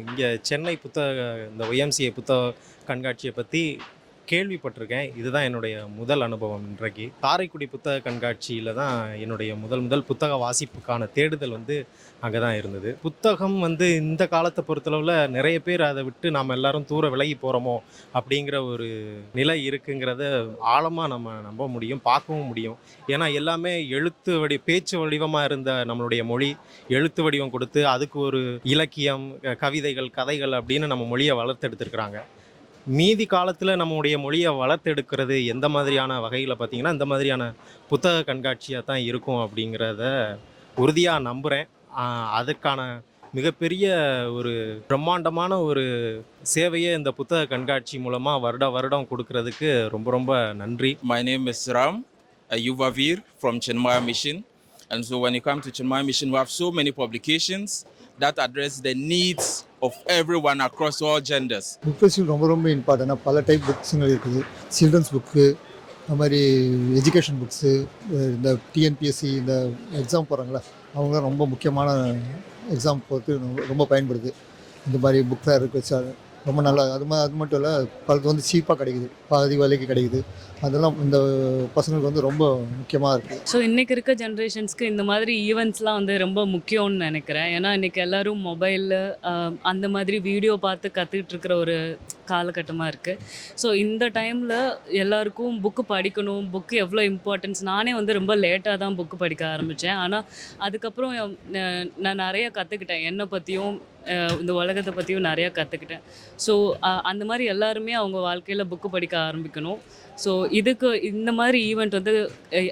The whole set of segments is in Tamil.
இங்கே சென்னை புத்தக இந்த ஒய்எம்சிஏ புத்தக கண்காட்சியை பற்றி கேள்விப்பட்டிருக்கேன். இதுதான் என்னுடைய முதல் அனுபவம் இன்றைக்கு. காரைக்குடி புத்தக கண்காட்சியில் தான் என்னுடைய முதல் முதல் புத்தக வாசிப்புக்கான தேடுதல் வந்து அங்கே தான் இருந்தது. புத்தகம் வந்து இந்த காலத்தை பொறுத்தளவில் நிறைய பேர் அதை விட்டு நாம் எல்லாரும் தூர விலகி போகிறோமோ அப்படிங்கிற ஒரு நிலை இருக்குங்கிறத ஆழமாக நம்ம நம்ப முடியும் பார்க்கவும் முடியும். ஏன்னா எல்லாமே எழுத்து வடி பேச்சு வடிவமாக இருந்த நம்மளுடைய மொழி எழுத்து வடிவம் கொடுத்து அதுக்கு ஒரு இலக்கியம் கவிதைகள் கதைகள் அப்படின்னு நம்ம மொழியை வளர்த்தெடுத்துருக்குறாங்க. மீதி காலத்தில் நம்முடைய மொழியை வளர்த்தெடுக்கிறது எந்த மாதிரியான வகையில் பார்த்திங்கன்னா இந்த மாதிரியான புத்தக கண்காட்சியாக தான் இருக்கும் அப்படிங்கிறத உறுதியாக நம்புகிறேன் அதுக்கான மிகப்பெரிய ஒரு பிரம்மாண்டமான ஒரு சேவையை இந்த புத்தக கண்காட்சி மூலமாக வருட வருடம் கொடுக்கறதுக்கு ரொம்ப ரொம்ப நன்றி. My name is Ram Ayuvavir from Chinmaya Mission. And so when you come to Chinmaya Mission, we have so many publications. That address the needs of everyone across all genders. Book festival ரொம்ப ரொம்ப இம்பார்ட்டன்ட் பல டைப் புக்ஸுங்கள் இருக்குது. சில்ட்ரன்ஸ் புக்கு அது மாதிரி எஜுகேஷன் புக்ஸு இந்த டிஎன்பிஎஸ்சி இந்த எக்ஸாம் போகிறாங்களே அவங்க ரொம்ப முக்கியமான எக்ஸாம் போகிறது ரொம்ப- ரொம்ப பயன்படுது. இந்த மாதிரி புக்ஸாக இருக்க வச்சா ரொம்ப நல்லா அது மா அது மட்டும் இல்லை பலது வந்து சீப்பாக கிடைக்குது. பாதி விலைக்கு கிடைக்குது. அதெல்லாம் இந்த பசங்களுக்கு வந்து ரொம்ப முக்கியமாக இருக்குது ஸோ இன்றைக்கி இருக்க ஜென்ரேஷன்ஸ்க்கு இந்த மாதிரி ஈவெண்ட்ஸ்லாம் வந்து ரொம்ப முக்கியம்னு நினைக்கிறேன். ஏன்னா இன்றைக்கி எல்லோரும் மொபைலில் அந்த மாதிரி வீடியோ பார்த்து கற்றுக்கிட்டு இருக்கிற ஒரு காலகட்டமாக இருக்குது ஸோ இந்த டைமில் எல்லாருக்கும் புக்கு படிக்கணும். புக்கு எவ்வளோ இம்பார்ட்டன்ஸ் நானே வந்து ரொம்ப லேட்டாக தான் புக்கு படிக்க ஆரம்பித்தேன் ஆனால் அதுக்கப்புறம் நான் நிறைய கற்றுக்கிட்டேன் என்னை பற்றியும் இந்த உலகத்தை பற்றியும் நிறையா கற்றுக்கிட்டேன் ஸோ அந்த மாதிரி எல்லாருமே அவங்க வாழ்க்கையில் புக்கு படிக்க ஆரம்பிக்கணும். ஸோ இதுக்கு இந்த மாதிரி ஈவெண்ட் வந்து எ-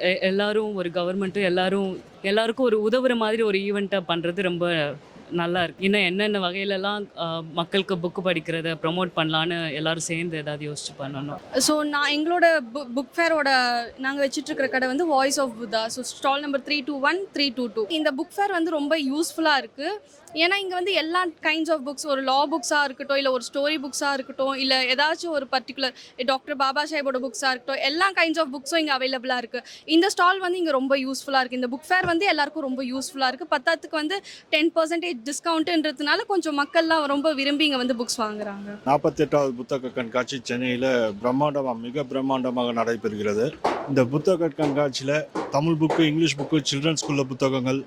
ஒரு கவர்மெண்ட்டு எல்லாரும் எல்லாருக்கும் ஒரு உதவுற மாதிரி ஒரு ஈவெண்ட்டை பண்ணுறது ரொம்ப நல்லா இருக்கு இன்னும் என்னென்ன வகையிலலாம் மக்களுக்கு புக்கு படிக்கிறத ப்ரமோட் பண்ணலான்னு எல்லாரும் சேர்ந்து ஏதாவது யோசிச்சு பண்ணணும். ஸோ நான் எங்களோட புக் புக் ஃபேரோட நாங்கள் வச்சுட்டு இருக்கிற கடை வந்து voice of Buddha so stall number three two one three two two இந்த புக் ஃபேர் வந்து ரொம்ப யூஸ்ஃபுல்லாக இருக்குது ஏன்னா இங்கே வந்து எல்லா கைண்ட்ஸ் ஆஃப் புக்ஸ் ஒரு லா புக்ஸாக இருக்கட்டும் இல்லை ஒரு ஸ்டோரி புக்ஸாக இருக்கட்டும் இல்லை ஏதாச்சும் ஒரு பர்டிகுலர் டாக்டர் பாபா சாஹேபோட புக்ஸாக இருக்கட்டும் எல்லா கைண்ட்ஸ் ஆஃப் புக்ஸும் இங்கே அவைலபிளாக இருக்குது இந்த ஸ்டால் வந்து இங்கே ரொம்ப யூஸ்ஃபுல்லாக இருக்குது இந்த புக் ஃபேர் வந்து எல்லாருக்கும் ரொம்ப யூஸ்ஃபுல்லாக இருக்குது பத்தாத்துக்கு வந்து டென் பர்சன்டேஜ் டிஸ்கவுண்ட்டுன்றதுனால கொஞ்சம் மக்கள்லாம் ரொம்ப விரும்பி இங்கே வந்து புக்ஸ் வாங்குறாங்க. நாற்பத்தெட்டாவது புத்தக கண்காட்சி சென்னையில் பிரம்மாண்டமாக மிக பிரம்மாண்டமாக நடைபெறுகிறது. இந்த புத்தக கண்காட்சியில் Tamil book English book children's ஸ்கூலில் புத்தகங்கள்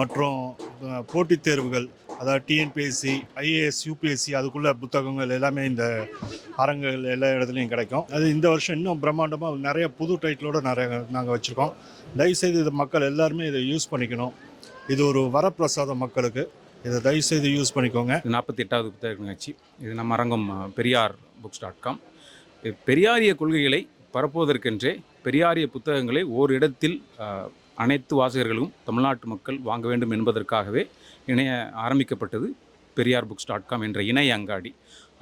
மற்றும் போட்டித் தேர்வுகள் அதாவது டிஎன்பிஎஸ்சி ஐஏஎஸ் யூபிஎஸ்சி அதுக்குள்ள புத்தகங்கள் எல்லாமே இந்த அரங்குகள் எல்லா இடத்துலையும் கிடைக்கும். அது இந்த வருஷம் இன்னும் பிரம்மாண்டமாக நிறைய புது டைட்டிலோட நிறைய நாங்கள் வச்சுருக்கோம். தயவுசெய்து இது மக்கள் எல்லாருமே இதை யூஸ் பண்ணிக்கணும். இது ஒரு வரப்பிரசாதம் மக்களுக்கு. இதை தயவுசெய்து யூஸ் பண்ணிக்கோங்க. நாற்பத்தி எட்டாவது புத்தக நிகழ்ச்சி. இது நம்ம அரங்கம் பெரியார் புக்ஸ் டாட் காம் பெரியாரிய கொள்கைகளை பரப்புவதற்கென்றே பெரியாரிய புத்தகங்களை ஓரிடத்தில் இடத்தில் அனைத்து வாசகர்களும் தமிழ்நாட்டு மக்கள் வாங்க வேண்டும் என்பதற்காகவே இணைய ஆரம்பிக்கப்பட்டது பெரியார் புக்ஸ் டாட் காம் என்ற இணைய அங்காடி.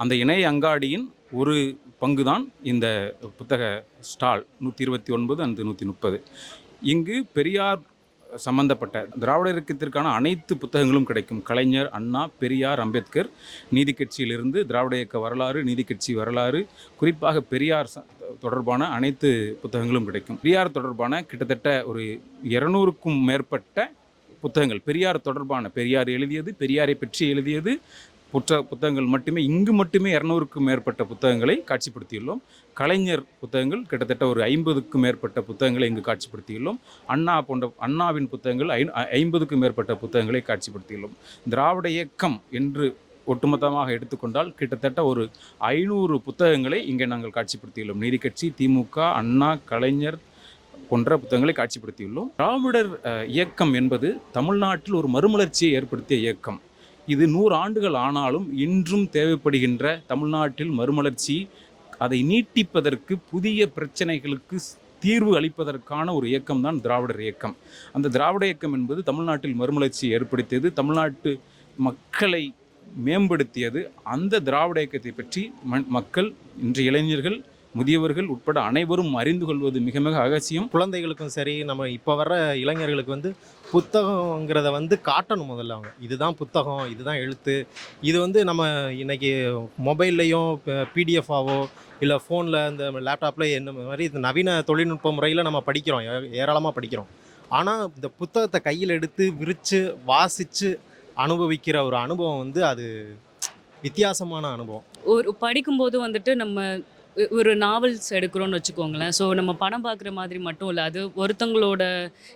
அந்த இணைய அங்காடியின் ஒரு பங்கு தான் இந்த புத்தக ஸ்டால் நூற்றி இருபத்தி ஒன்பது அந்த நூற்றி முப்பது. இங்கு பெரியார் சம்பந்தப்பட்ட திராவிட இயக்கத்திற்கான அனைத்து புத்தகங்களும் கிடைக்கும். கலைஞர் அண்ணா பெரியார் அம்பேத்கர். நீதி கட்சியிலிருந்து திராவிட இயக்க வரலாறு நீதி கட்சி வரலாறு குறிப்பாக பெரியார் ச- தொடர்பான அனைத்து புத்தகங்களும் கிடைக்கும். பெரியார் தொடர்பான கிட்டத்தட்ட ஒரு இருநூறுக்கும் மேற்பட்ட புத்தகங்கள். பெரியார் தொடர்பான பெரியார் எழுதியது பெரியாரை பற்றி எழுதியது புற்ற புத்தகங்கள் மட்டுமே இங்கு மட்டுமே இரநூறுக்கும் மேற்பட்ட புத்தகங்களை காட்சிப்படுத்தியுள்ளோம். கலைஞர் புத்தகங்கள் கிட்டத்தட்ட ஒரு ஐம்பதுக்கும் மேற்பட்ட புத்தகங்களை இங்கு காட்சிப்படுத்தியுள்ளோம். அண்ணா போன்ற அண்ணாவின் புத்தகங்கள் ஐ ஐம்பதுக்கும் மேற்பட்ட புத்தகங்களை காட்சிப்படுத்தியுள்ளோம். திராவிட இயக்கம் என்று ஒட்டுமொத்தமாக எடுத்துக்கொண்டால் கிட்டத்தட்ட ஒரு ஐநூறு புத்தகங்களை இங்கே நாங்கள் காட்சிப்படுத்தியுள்ளோம். நீதி கட்சி திமுக அண்ணா கலைஞர் போன்ற புத்தகங்களை காட்சிப்படுத்தியுள்ளோம். திராவிடர் இயக்கம் என்பது தமிழ்நாட்டில் ஒரு மறுமலர்ச்சியை ஏற்படுத்திய இயக்கம். இது நூறு ஆண்டுகள் ஆனாலும் இன்றும் தேவைப்படுகின்ற தமிழ்நாட்டில் மறுமலர்ச்சி அதை நீட்டிப்பதற்கு புதிய பிரச்சனைகளுக்கு தீர்வு அளிப்பதற்கான ஒரு இயக்கம் தான் திராவிடர் இயக்கம். அந்த திராவிட இயக்கம் என்பது தமிழ்நாட்டில் மறுமலர்ச்சியை ஏற்படுத்தியது தமிழ்நாட்டு மக்களை மேம்படுத்தியது. அந்த திராவிட இயக்கத்தை பற்றி மக்கள் இன்று இளைஞர்கள் முதியவர்கள் உட்பட அனைவரும் அறிந்து கொள்வது மிக மிக அவசியம் குழந்தைகளுக்கும் சரி நம்ம இப்போ வர்ற இளைஞர்களுக்கு வந்து புத்தகங்கிறத வந்து காட்டணும் முதல்ல அவங்க. இதுதான் புத்தகம் இதுதான் எழுத்து. இது வந்து நம்ம இன்னைக்கு மொபைல்லையும் பிடிஎஃபாவோ இல்லை ஃபோனில் இந்த லேப்டாப்பில் என்ன மாதிரி இந்த நவீன தொழில்நுட்ப முறையில் நம்ம படிக்கிறோம். ஏ- ஏராளமாக படிக்கிறோம். ஆனால் இந்த புத்தகத்தை கையில் எடுத்து விரித்து வாசித்து அனுபவிக்கிற ஒரு அனுபவம் வந்து அது வித்தியாசமான அனுபவம். ஒரு படிக்கும்போது வந்துட்டு நம்ம ஒரு நாவல்ஸ் எடுக்கிறோம்னு வச்சுக்கோங்களேன். ஸோ நம்ம படம் பார்க்குற மாதிரி மட்டும் இல்லை அது ஒருத்தங்களோட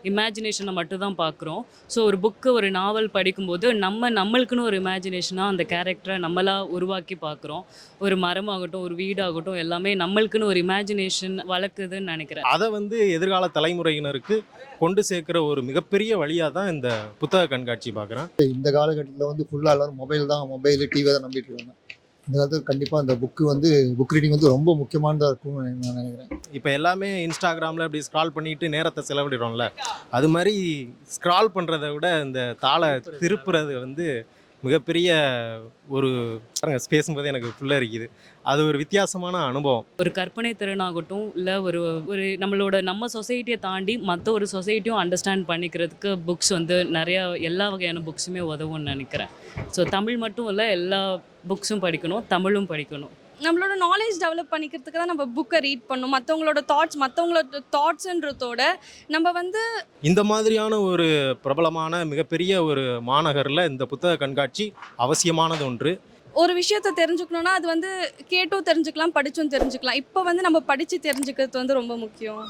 இமேஜினேஷனை மட்டும் தான் பார்க்குறோம். ஸோ ஒரு புக்கு ஒரு நாவல் படிக்கும்போது நம்ம நம்மளுக்குன்னு ஒரு இமேஜினேஷனாக அந்த கேரக்டரை நம்மளா உருவாக்கி பார்க்குறோம். ஒரு மரமாகட்டும் ஒரு வீடாகட்டும் எல்லாமே நம்மளுக்குன்னு ஒரு இமேஜினேஷன் வளர்க்குதுன்னு நினைக்கிறேன். அதை வந்து எதிர்கால தலைமுறையினருக்கு கொண்டு சேர்க்கிற ஒரு மிகப்பெரிய வழியாக தான் இந்த புத்தக கண்காட்சி பார்க்குறேன். இந்த காலகட்டத்தில் வந்து ஃபுல்லாக எல்லாரும் மொபைல் தான் மொபைல் டிவி தான் நம்பிட்டு இருக்காங்க. இந்த காலத்துக்கு கண்டிப்பாக அந்த புக்கு வந்து புக் ரீடிங் வந்து ரொம்ப முக்கியமானதாக இருக்கும்னு நான் நினைக்கிறேன். இப்போ எல்லாமே இன்ஸ்டாகிராமில் அப்படி ஸ்க்ரால் பண்ணிட்டு நேரத்தை செலவிடுறோம்ல அது மாதிரி ஸ்க்ரால் பண்ணுறதை விட இந்த தாளை திருப்புறது வந்து மிகப்பெரிய ஒரு பாருங்க பேசும்போது எனக்கு ஃபுல்லாக இருக்குது. அது ஒரு வித்தியாசமான அனுபவம். ஒரு கற்பனை திறனாகட்டும் இல்லை ஒரு ஒரு நம்மளோட நம்ம சொசைட்டியை தாண்டி மற்ற ஒரு சொசைட்டியும் அண்டர்ஸ்டாண்ட் பண்ணிக்கிறதுக்கு புக்ஸ் வந்து நிறையா எல்லா வகையான புக்ஸுமே உதவும்னு நினைக்கிறேன். ஸோ தமிழ் மட்டும் இல்லை எல்லா புக்ஸும் படிக்கணும் தமிழும் படிக்கணும். நம்மளோட நாலேஜ் டெவலப் பண்ணிக்கிறதுக்கு தான் நம்ம புக்கை ரீட் பண்ணணும். மற்றவங்களோட தாட்ஸ் மற்றவங்களோட தாட்ஸ்ன்றதோட நம்ம வந்து இந்த மாதிரியான ஒரு பிரபலமான மிகப்பெரிய ஒரு மாநகரில் இந்த புத்தக கண்காட்சி அவசியமானது ஒன்று. ஒரு விஷயத்தை தெரிஞ்சுக்கணும்னா அது வந்து கேட்டும் தெரிஞ்சுக்கலாம் படிச்சும் தெரிஞ்சுக்கலாம். இப்போ வந்து நம்ம படித்து தெரிஞ்சுக்கிறது வந்து ரொம்ப முக்கியம்.